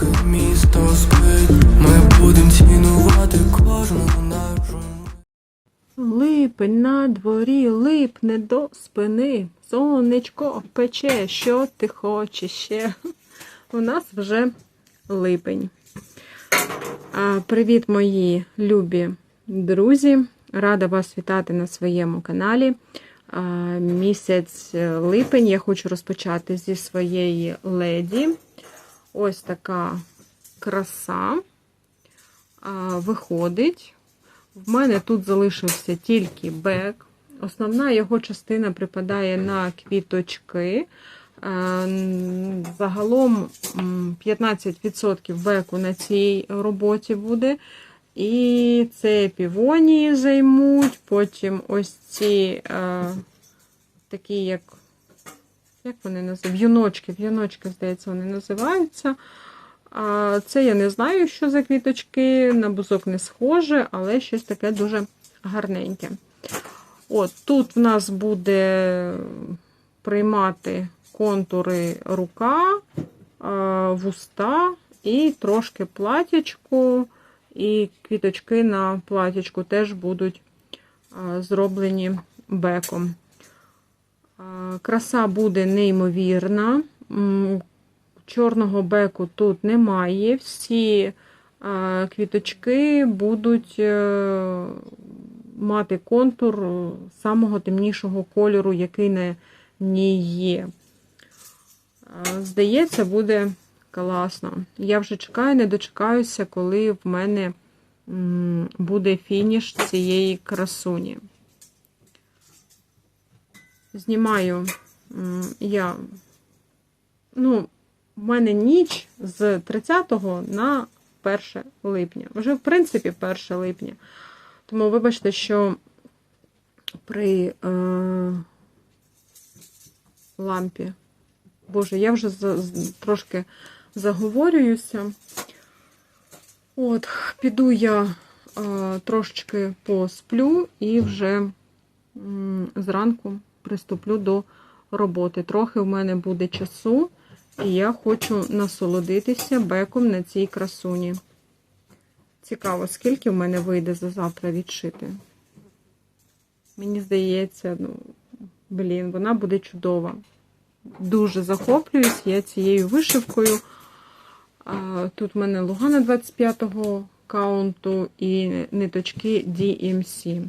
поки місто спить, ми будем цінувати кожну нашу. Липень на дворі липне до спини. Сонечко пече, що ти хочеш ще. У нас вже липень. Привіт, мої любі друзі! Рада вас вітати на своєму каналі. Місяць липень я хочу розпочати зі своєї леді. Ось така краса виходить. В мене тут залишився тільки бек. Основна його частина припадає на квіточки. Е, Загалом 15% беку на цій роботі буде. І це півонії займуть. Потім ось ці е, такі, як, як вони називаються? В'юночки, в'юночки, здається, вони називаються. А Це я не знаю, що за квіточки, на бузок не схоже, але щось таке дуже гарненьке. От Тут в нас буде приймати контури рука, вуста і трошки платячку, і квіточки на платячку теж будуть зроблені беком. Краса буде неймовірна. Чорного беку тут немає. Всі квіточки будуть е, мати контур самого темнішого кольору, який на ній є. Здається, буде класно. Я вже чекаю, не дочекаюся, коли в мене буде фініш цієї красуні. Знімаю я. Ну, у мене ніч з 30 на 1 липня. Вже, в принципі, 1 липня. Тому, вибачте, що при е, лампі. Боже, я вже за, трошки заговорююся. От, піду я е, трошечки посплю і вже м, зранку приступлю до роботи. Трохи в мене буде часу. І я хочу насолодитися беком на цій красуні. Цікаво, скільки в мене вийде за завтра відшити. Мені здається, ну, блін, вона буде чудова. Дуже захоплююсь я цією вишивкою. Тут в мене Лугана 25-го каунту і ниточки DMC.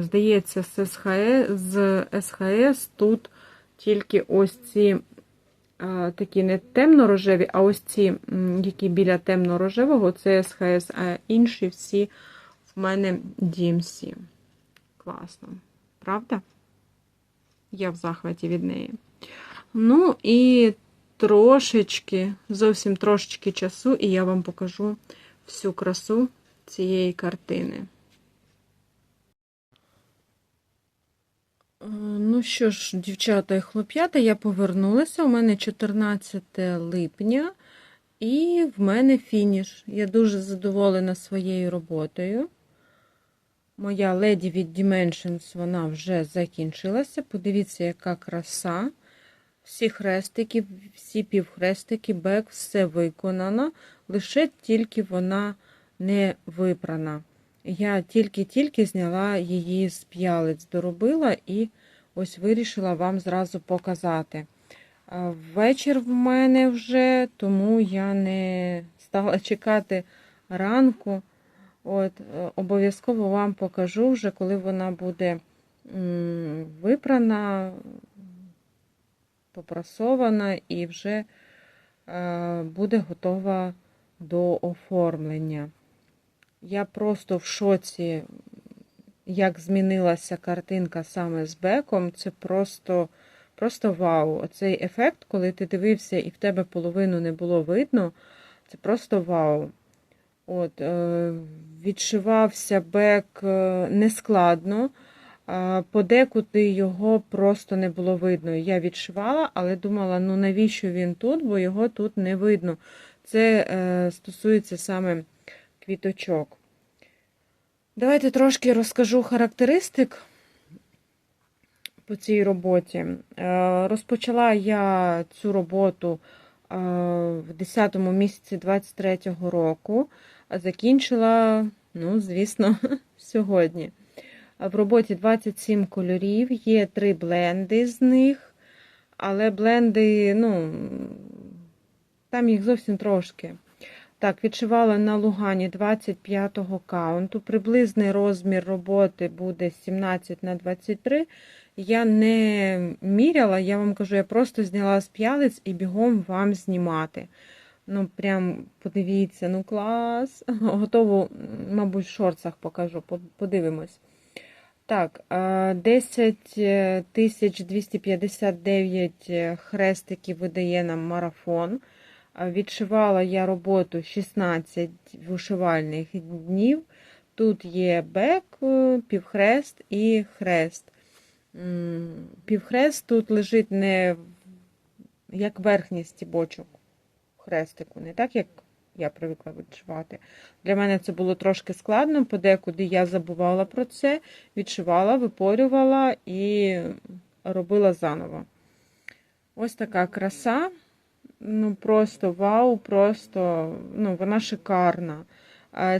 Здається, з СХС, з СХС тут тільки ось ці такі не темно-рожеві, а ось ці, які біля темно-рожевого, це СХС, а інші всі в мене DMC. Класно. Правда? Я в захваті від неї. Ну і трошечки, зовсім трошечки часу, і я вам покажу всю красу цієї картини. Ну що ж, дівчата і хлоп'ята, я повернулася. У мене 14 липня, і в мене фініш. Я дуже задоволена своєю роботою. Моя леді від Dimensions вона вже закінчилася. Подивіться, яка краса. Всі хрестики, всі півхрестики, бек, все виконано. Лише тільки вона не випрана. Я тільки-тільки зняла її з п'ялиць, доробила і ось вирішила вам зразу показати. Вечір в мене вже, тому я не стала чекати ранку. От, е, Обов'язково вам покажу вже, коли вона буде випрана, попрасована і вже е, буде готова до оформлення. Я просто в шоці, як змінилася картинка саме з беком. Це просто, просто вау. Оцей ефект, коли ти дивився і в тебе половину не було видно, це просто вау. От, е, відшивався бек е, нескладно. Подекуди його просто не було видно. Я відшивала, але думала, ну навіщо він тут, бо його тут не видно. Це е, стосується саме квіточок. Давайте трошки розкажу характеристик по цій роботі. Е, Розпочала я цю роботу в 10 місяці 23-го року, а закінчила, ну, звісно, сьогодні. В роботі 27 кольорів, є три бленди з них, але бленди, ну, там їх зовсім трошки. Так, відшивала на Лугані 25-го каунту. Приблизний розмір роботи буде 17 на 23. Я не міряла, я вам кажу, я просто зняла з п'ялиць і бігом вам знімати. Ну, прям подивіться, ну клас. Готову, мабуть, в шорцах покажу, подивимось. Так, е, 10 259 хрестиків видає нам марафон. Відшивала я роботу 16 вишивальних днів. Тут є бек, е, півхрест і хрест. Півхрест тут лежить не як верхній стібочок хрестику, не так, як я привикла відшивати. Для мене це було трошки складно, подекуди я забувала про це, відшивала, випорювала і робила заново. Ось така краса. Ну, просто вау, просто ну, вона шикарна.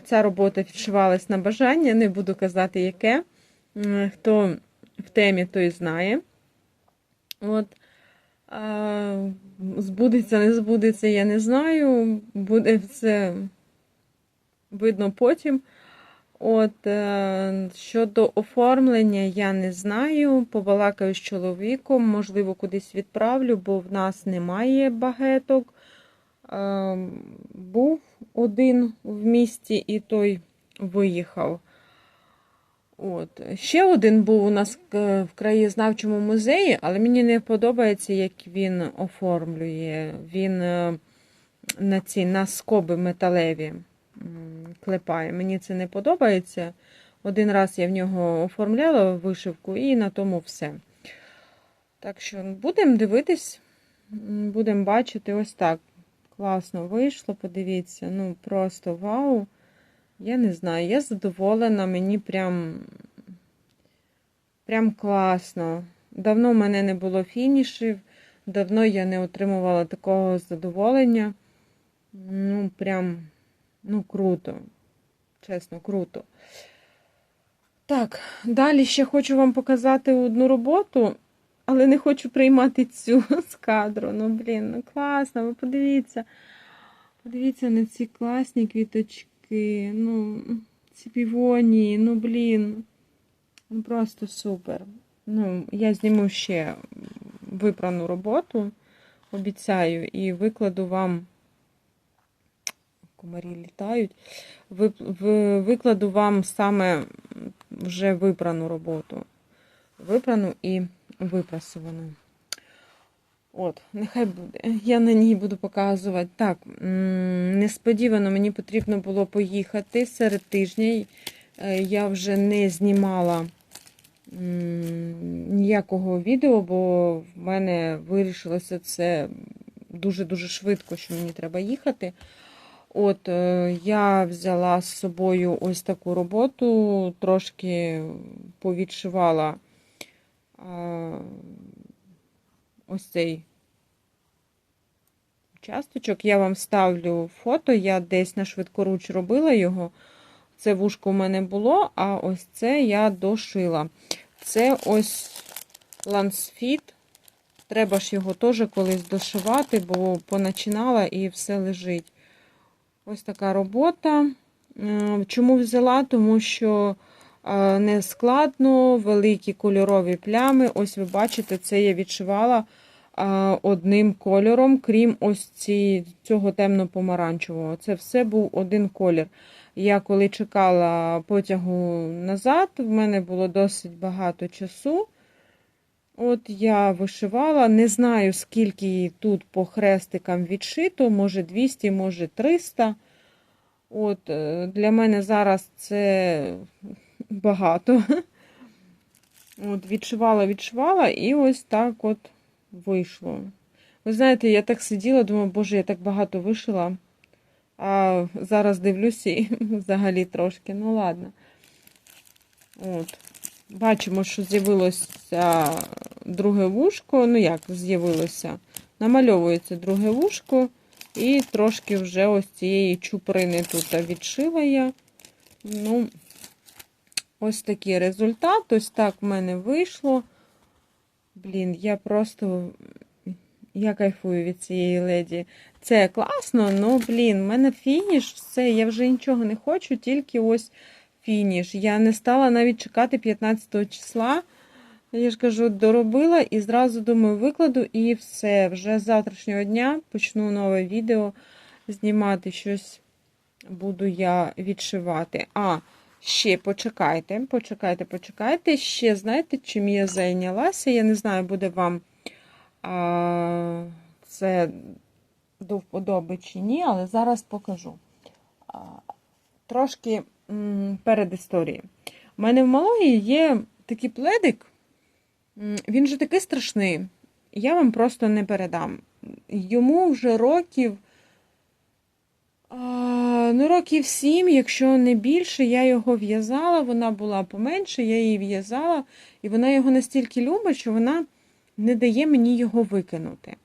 Ця робота відшивалась на бажання, не буду казати яке. Хто в темі, той знає. От. Збудеться, не збудеться, я не знаю. Буде все видно потім. От, е, щодо оформлення, я не знаю. Побалакаю з чоловіком, можливо, кудись відправлю, бо в нас немає багеток. Е, був один в місті, і той виїхав. От. Ще один був у нас в краєзнавчому музеї, але мені не подобається, як він оформлює. Він е, на ці на скоби металеві клепає. Мені це не подобається. Один раз я в нього оформляла вишивку і на тому все. Так що будемо дивитись, будемо бачити ось так. Класно вийшло, подивіться. Ну, просто вау. Я не знаю, я задоволена, мені прям, прям класно. Давно в мене не було фінішів, давно я не отримувала такого задоволення. Ну, прям, ну, круто. Чесно, круто. Так, далі ще хочу вам показати одну роботу, але не хочу приймати цю з кадру. Ну, блін, ну класно, ви подивіться. Подивіться на ці класні квіточки. Ну, ці півонії, ну, блін. Ну, просто супер. Ну, я зніму ще випрану роботу, обіцяю, і викладу вам. Комарі літають. Викладу вам саме вже випрану роботу. Випрану і випрасувану. От, нехай буде. Я на ній буду показувати. Так, несподівано мені потрібно було поїхати серед тижня. Е, Я вже не знімала ніякого відео, бо в мене вирішилося це дуже-дуже швидко, що мені треба їхати. От, е, я взяла з собою ось таку роботу, трошки повідшивала ось цей участочок. Я вам ставлю фото, я десь на швидкоруч робила його. Це вушко у мене було, а ось це я дошила. Це ось лансфіт. Треба ж його теж колись дошивати, бо поначинала і все лежить. Ось така робота. Е, Чому взяла? Тому що е, не складно, великі кольорові плями. Ось ви бачите, це я відшивала е, одним кольором, крім ось ці, цього темно-помаранчевого. Це все був один колір. Я коли чекала потягу назад, в мене було досить багато часу. От я вишивала, не знаю, скільки тут по хрестикам відшито, може 200, може 300. От, е, для мене зараз це багато. От, відшивала, відшивала, і ось так от вийшло. Ви знаєте, я так сиділа, думаю, боже, я так багато вишила. А зараз дивлюся і взагалі трошки. Ну ладно. От. Бачимо, що з'явилося друге вушко. Ну як з'явилося? Намальовується друге вушко. І трошки вже ось цієї чуприни тут відшила я. Ну, ось такий результат. Ось так в мене вийшло. Блін, я просто. Я кайфую від цієї леді. Це класно, ну, блін, в мене фініш, все, я вже нічого не хочу, тільки ось фініш. Я не стала навіть чекати 15 числа. Я ж кажу, доробила і зразу думаю, викладу і все. Вже з завтрашнього дня почну нове відео знімати щось буду я відшивати. А, ще почекайте, почекайте, почекайте. Ще знаєте, чим я зайнялася? Я не знаю, буде вам а, це до вподоби чи ні, але зараз покажу. А, трошки м, перед історією. У мене в малої є такий пледик. Він же такий страшний. Я вам просто не передам. Йому вже років. Ну, років сім, якщо не більше, я його в'язала, вона була поменше, я її в'язала, і вона його настільки любить, що вона не дає мені його викинути.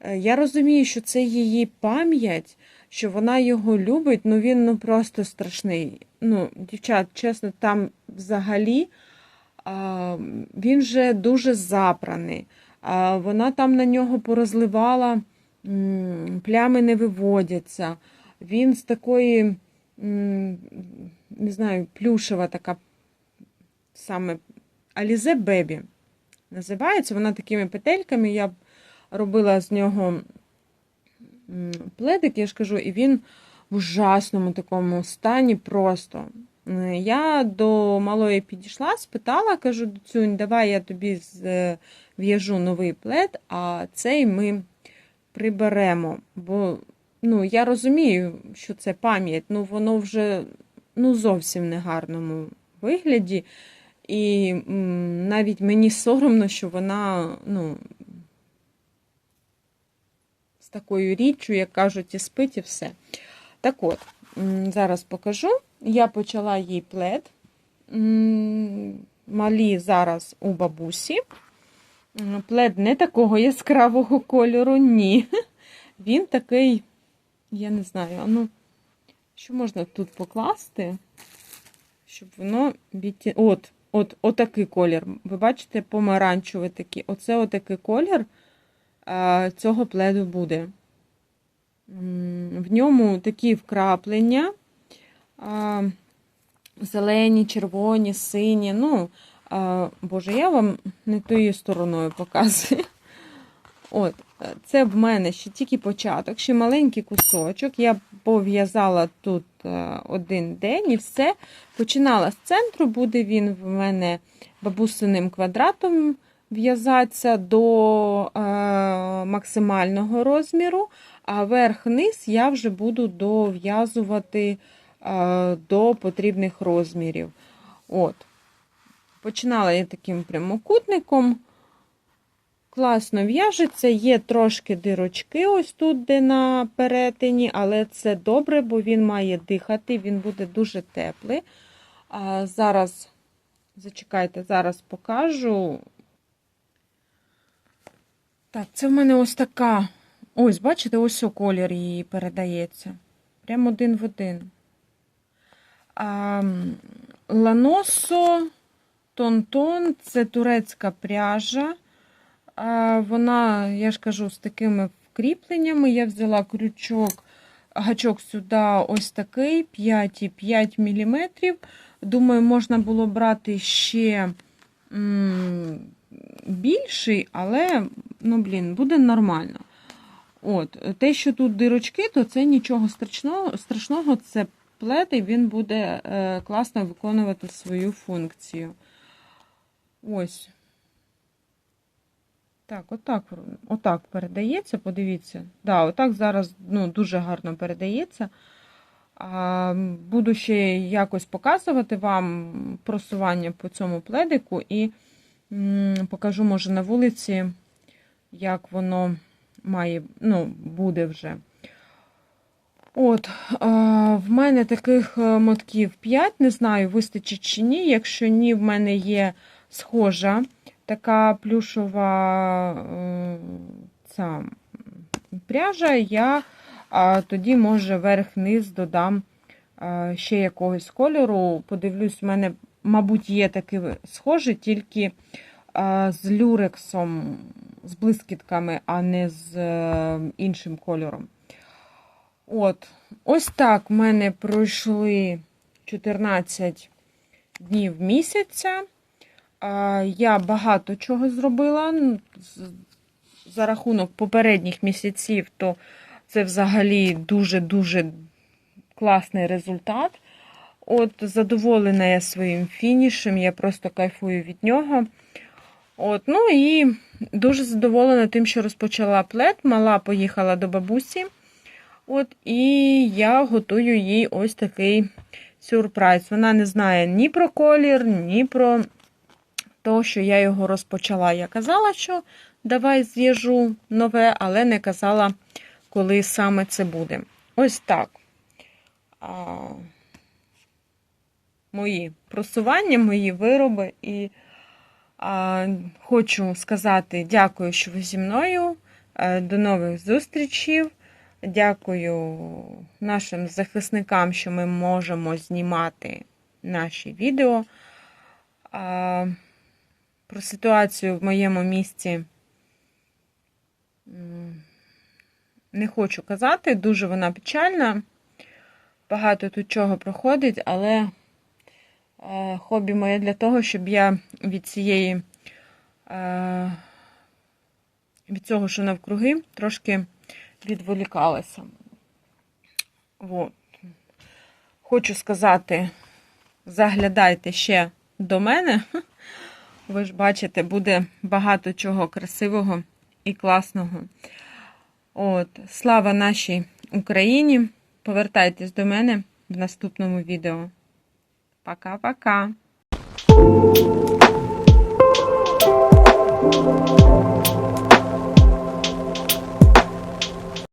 Е, Я розумію, що це її пам'ять, що вона його любить, ну він ну просто страшний. Ну, дівчат, чесно, там взагалі а, він вже дуже запраний. А, вона там на нього порозливала, плями не виводяться. Він з такої, не знаю, плюшева така саме Alize Baby називається. Вона такими петельками. Я робила з нього пледик, я ж кажу, і він в ужасному такому стані просто. Е, Я до малої підійшла, спитала, кажу, Доцюнь, давай я тобі е, в'яжу новий плед, а цей ми приберемо. Бо ну, я розумію, що це пам'ять, ну воно вже ну, зовсім не гарному вигляді. І навіть мені соромно, що вона ну, такою річчю, як кажуть, і спить, і все. Так от, зараз покажу. Я почала їй плед. Малі зараз у бабусі. Плед не такого яскравого кольору, ні. Він такий, я не знаю, ну, що можна тут покласти, щоб воно відті... От, от, отакий колір. Ви бачите, помаранчевий такий. Оце отакий колір цього пледу буде. В ньому такі вкраплення. Зелені, червоні, сині. Ну, боже, я вам не тою стороною показую. От, це в мене ще тільки початок, ще маленький кусочок. Я пов'язала тут е, один день і все. Починала з центру, буде він в мене бабусиним квадратом в'язатися до е, максимального розміру, а верх-низ я вже буду дов'язувати е, до потрібних розмірів. От. Починала я таким прямокутником. Класно в'яжеться, є трошки дирочки ось тут, де на перетині, але це добре, бо він має дихати, він буде дуже теплий. А зараз, зачекайте, зараз покажу. Так, це в мене ось така. Ось, бачите, ось о колір її передається. Прямо один в один. А, Ланосо Тонтон це турецька пряжа. Вона, я ж кажу, з такими вкріпленнями. Я взяла крючок, гачок сюди ось такий 5,5 мм. Думаю, можна було брати ще більший, але, ну, блін, буде нормально. От, Те, що тут дирочки, то це нічого страшного, страшного це плед, і він буде е, класно виконувати свою функцію. Ось. Так, отак, отак передається, подивіться. Да, отак зараз ну, дуже гарно передається. А, буду ще якось показувати вам просування по цьому пледику і м, покажу, може, на вулиці, як воно має, ну, буде вже. От, в мене таких е, мотків 5, не знаю, вистачить чи ні. Якщо ні, в мене є схожа така плюшова е, ця пряжа, я тоді, може, верх-низ додам а, ще якогось кольору. Подивлюсь, у мене, мабуть, є такий схожий, тільки з люрексом, з блискітками, а не з е, іншим кольором. От, ось так в мене пройшли 14 днів місяця. Я багато чого зробила. Ну, За рахунок попередніх місяців, то це взагалі дуже-дуже класний результат. От, задоволена я своїм фінішем, я просто кайфую від нього. От, ну і дуже задоволена тим, що розпочала плет. Мала поїхала до бабусі. От, і я готую їй ось такий сюрприз. Вона не знає ні про колір, ні про те, що я його розпочала. Я казала, що давай зв'яжу нове, але не казала, коли саме це буде. Ось так. А, мої просування, мої вироби. І хочу сказати дякую, що ви зі мною. Е, До нових зустрічей. Дякую нашим захисникам, що ми можемо знімати наші відео. Про ситуацію в моєму місті не хочу казати, дуже вона печальна. Багато тут чого проходить, але хобі моє для того, щоб я від цієї, е, від цього, що навкруги, трошки відволікалася. От. Хочу сказати, заглядайте ще до мене. Ви ж бачите, буде багато чого красивого і класного. От, слава нашій Україні! Повертайтесь до мене в наступному відео. Пока-пока!